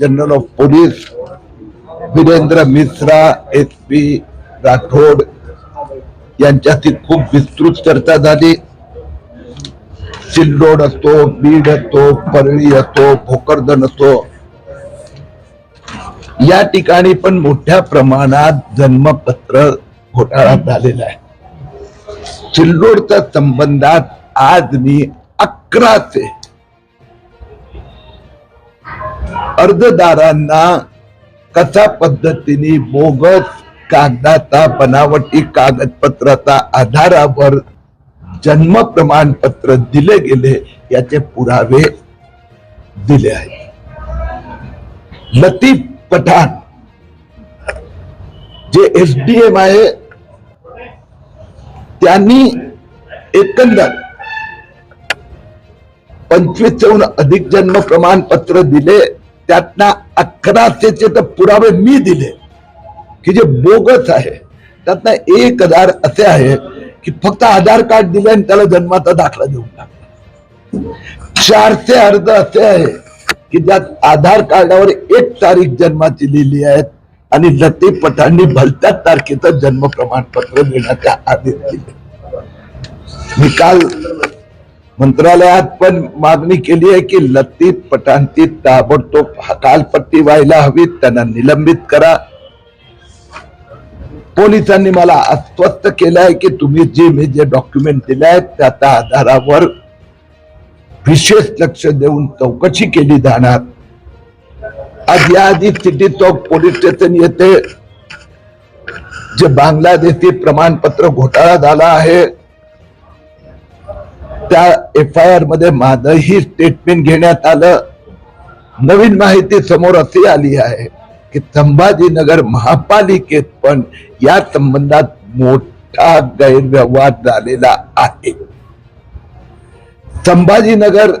General of police Virendra Mishra S P Rathod यांच्यातील खूप विस्तृत चर्चा झाली. सिल्लोड असतो बीड असतो परळी असतो भोकरदन असतो. या ठिकाणी पण मोठ्या प्रमाणात जन्मपत्र घोटाळा झालेला आहे. सिल्लोडच्या संबंधात आज मी अकरा ते अर्जदारांना कशा पद्धतीने बोगस कागदाचा बनावटी कागदपत्राचा आधारावर जन्म प्रमाणपत्र दिले गेले याचे पुरावे दिले आहेत. लतीफ पठाण जे एस डी एम आहे त्यांनी एकंदर पंचवीसहून अधिक जन्म प्रमाणपत्र दिले त्यातना अकराशेचे तर पुरावे मी दिले की जे बोगस आहे त्यातनं एक हजार असे आहे की फक्त आधार कार्ड दिले आणि त्याला जन्माचा दाखला देऊन टाकला. चारशे अर्ज असे आहे की ज्यात आधार कार्डावर एक तारीख जन्माची लिहिली आहे आणि लतीफ पठाणी भलत्याच तारखेचं जन्म प्रमाणपत्र देण्याचे आदेश दिले. मी काल मंत्रालयात पण मागणी केली आहे की लतीफ पटांतीत ताबडतोब कालपट्टी व्हायला हवी त्यांना निलंबित करा. पोलिसांनी मला अस्वस्थ केलं आहे की तुम्ही जे मी जे डॉक्युमेंट दिले आहेत त्याच्या आधारावर विशेष लक्ष देऊन चौकशी केली जाणार. आज याआधी सिटी चौक पोलीस स्टेशन येथे जे बांगलादेशी प्रमाणपत्र घोटाळा झाला आहे त्या एफ आय आरमध्ये माझंही स्टेटमेंट घेण्यात आलं. नवीन माहिती समोर अशी आली आहे की संभाजीनगर महापालिकेत पण या संबंधात मोठा गैरव्यवहार झालेला आहे. संभाजीनगर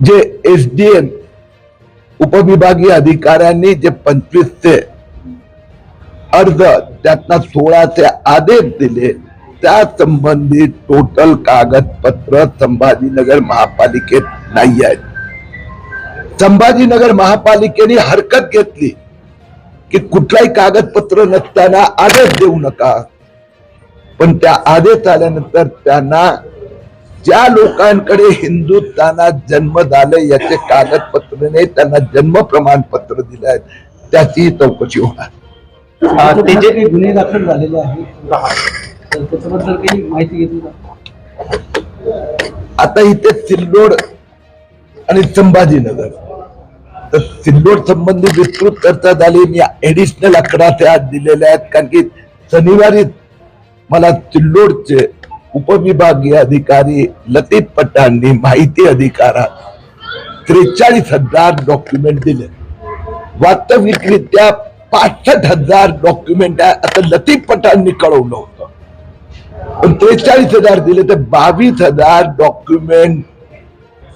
जे एस डी एम उपविभागीय अधिकाऱ्यांनी जे पंचवीसचे अर्ज त्यातनं सोळाचे आदेश दिले त्या संबंधित टोटल कागदपत्र संभाजीनगर महापालिकेत नाही आहेत. संभाजीनगर महापालिकेने हरकत घेतली की कुठलाही कागदपत्र नसताना आदेश देऊ नका. पण त्या आदेश आल्यानंतर त्यांना ज्या लोकांकडे हिंदुस्थानात जन्म झाले याचे कागदपत्र नाही त्यांना जन्म प्रमाणपत्र दिले आहेत. त्याची चौकशी होणार. गुन्हे दाखल झालेले आहेत. तर त्याच्याबद्दल काही माहिती घेतली का? आता इथे सिल्लोड आणि संभाजीनगर. तर सिल्लोड संबंधी विस्तृत चर्चा झाली. मी एडिशनल अकरा ते आज आहेत. कारण की शनिवारी मला सिल्लोडचे उपविभागीय अधिकारी लतीफ पठाणनी माहिती अधिकारात त्रेचाळीस हजार डॉक्युमेंट दिले. वास्तविकरित्या पासष्ट हजार डॉक्युमेंट आहे. असं लतीफ पठाणनी कळवलं होतं. त्रेचाळीस हजार दिले तर बावीस हजार डॉक्युमेंट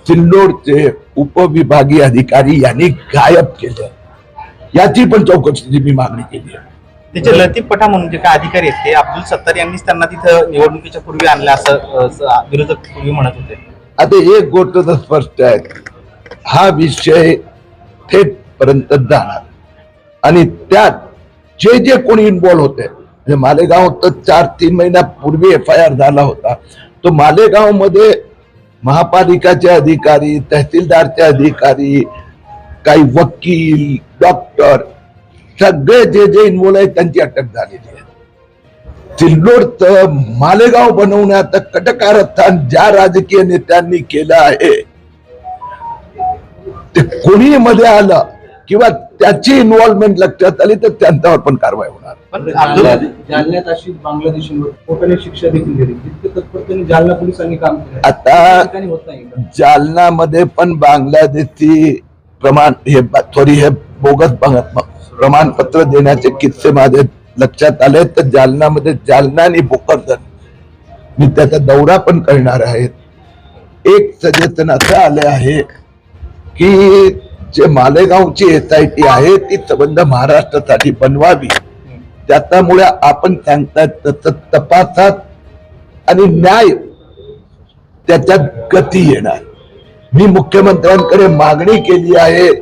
सिल्लोडचे उपविभागीय अधिकारी यांनी गायब केले. याची पण चौकशीची मी मागणी केली आहे. त्याचे लतीफ पठा म्हणून जे काय अधिकारी आहेत ते अब्दुल सत्तार यांनीच त्यांना तिथं निवडणुकीच्या पूर्वी आणलं असं विरोधक पूर्वी म्हणत होते. आता एक गोष्ट तर स्पष्ट आहे. हा विषय थेट पर्यंत जाणार. आणि त्यात जे जे कोणी इन्व्हॉल्व होते म्हणजे मालेगाव तर चार तीन महिन्यापूर्वी एफ आय आर झाला होता. तो मालेगावमध्ये महापालिकाचे अधिकारी तहसीलदारचे अधिकारी काही वकील डॉक्टर सगळे जे जे इन्व्हॉल्व आहेत त्यांची अटक झालेली आहे. सिल्लोडचं मालेगाव बनवण्यात कटकारस्थान ज्या राजकीय नेत्यांनी केलं आहे ते कोणी मध्ये आलं. किंवा त्याची इन्व्हॉल्वमेंट लक्षात आली तर त्यांच्यावर पण कारवाई होणार. पण अब्दुल जालन्यात जालन्यात अशी बांगलादेशींवर कोर्टाने शिक्षा देखील दिली. तितकं तत्परतेने जालना पोलिसांनी काम केलं. आता त्या ठिकाणी होत नाही का? जालनामध्ये पण बांगलादेशी प्रमाण हे सॉरी हे बोगस बंग- प्रमाणपत्र देण्याचे किस्से माझे लक्षात आले तर जालनामध्ये जालना आणि भोकरदन मी त्याचा दौरा पण करणार आहे. एक सजेशन असं आले आहे की जे मालेगावची एस आय टी आहे ती संबंध महाराष्ट्रासाठी बनवावी. त्याच्यामुळे आपण सांगतात तसं तपासात आणि न्याय त्याच्यात गती येणार. मी मुख्यमंत्र्यांकडे मागणी केली आहे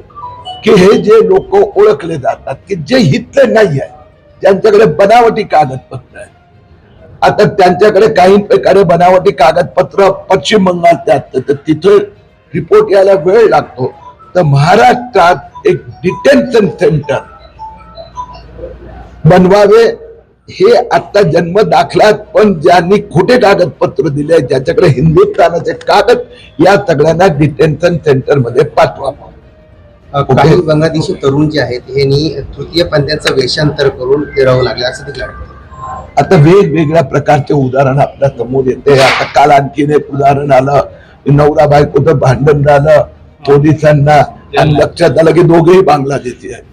की हे जे लोक ओळखले जातात की जे हितले नाही आहे ज्यांच्याकडे बनावटी कागदपत्र आहे आता त्यांच्याकडे काही प्रकारे बनावटी कागदपत्र पश्चिम बंगालचे तर तिथे रिपोर्ट यायला वेळ लागतो. तर महाराष्ट्रात एक डिटेन्शन सेंटर बनवावे हे आता जन्म दाखलात पण ज्यांनी खोटे कागदपत्र दिले ज्याच्याकडे हिंदुस्थानाचे कागद या सगळ्यांना डिटेन्शन सेंटरमध्ये पाठवावं. अ, काही बांगलादेशी तरुण जे आहेत यांनी तृतीय पंथांचं वेषांतर करून फिरावं लागलं असं आढळतं आता वेगवेगळ्या प्रकारचे उदाहरण आपल्यासमोर येते. आता काल आणखीन एक उदाहरण आलं. नवरा बायकोचं भांडण झालं? पोलिसांना आणि लक्षात आलं की दोघेही बांगलादेशी आहेत.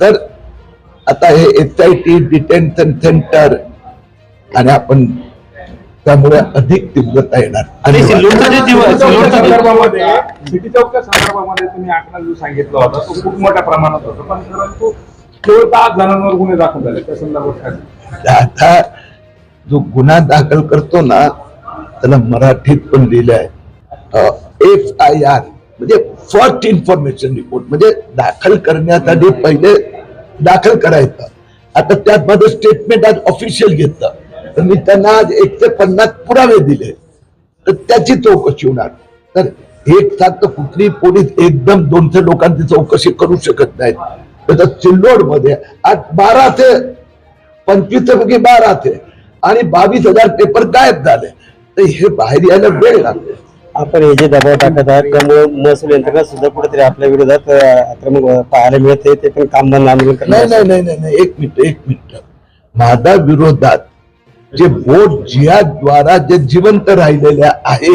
तर आता हे H I T detention centre आणि आपण त्यामुळे अधिक तीव्रता येणार. आणि संदर्भामध्ये सिटी चौकच्या संदर्भामध्ये तुम्ही आकडा जो सांगितला होता तो खूप मोठ्या प्रमाणात होता. पण परंतु केवळ दहा जणांवर गुन्हे दाखल झाले त्या संदर्भात आता जो गुन्हा दाखल करतो ना त्याला मराठीत पण लिहिलंय. एफ आय आर म्हणजे फर्स्ट इन्फॉर्मेशन रिपोर्ट म्हणजे दाखल करण्यासाठी पहिले दाखल करायचा. आता त्यात माझं स्टेटमेंट आज ऑफिशियल घेतलं. तर मी त्यांना आज एकशे पन्नास पुरावे दिले. तर त्याची चौकशी होणार. तर एक साथ तर कुठली पोलीस एकदम दोनशे लोकांची चौकशी करू शकत नाहीत. तर सिल्लोडमध्ये आज बारा ते पंचवीस पैकी बारा थे आणि बावीस हजार पेपर गायब झाले. तर हे बाहेर यायला वेळ लागतो. आपण हे जे दबाव टाकत आहात त्यामुळे महसूल यंत्रणा सुद्धा कुठेतरी आपल्या विरोधात आक्रमक पाहायला मिळते ते पण काम बंद आंदोलन नाही नाही नाही नाही नाही एक मिनिट एक मिनिट. माझ्या विरोधात जे वोट जिहाद्वारा जे जिवंत राहिलेले आहे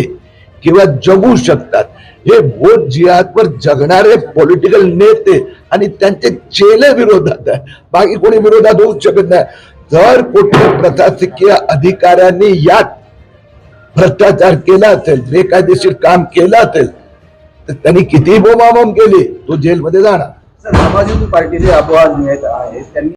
किंवा जगू शकतात हे वोट जिहादवर जगणारे पॉलिटिकल नेते आणि त्यांचे चेले विरोधात आहे बाकी कोणी विरोधात होऊ शकत नाही. जर कुठल्या प्रशासकीय अधिकाऱ्यांनी यात भ्रष्टाचार केला असेल बेकायदेशीर काम केलं असेल तर त्यांनी किती बोमाबोम केली तो जेलमध्ये जाणार. समाजवादी पार्टीचे अपवाद मिळत आहेत त्यांनी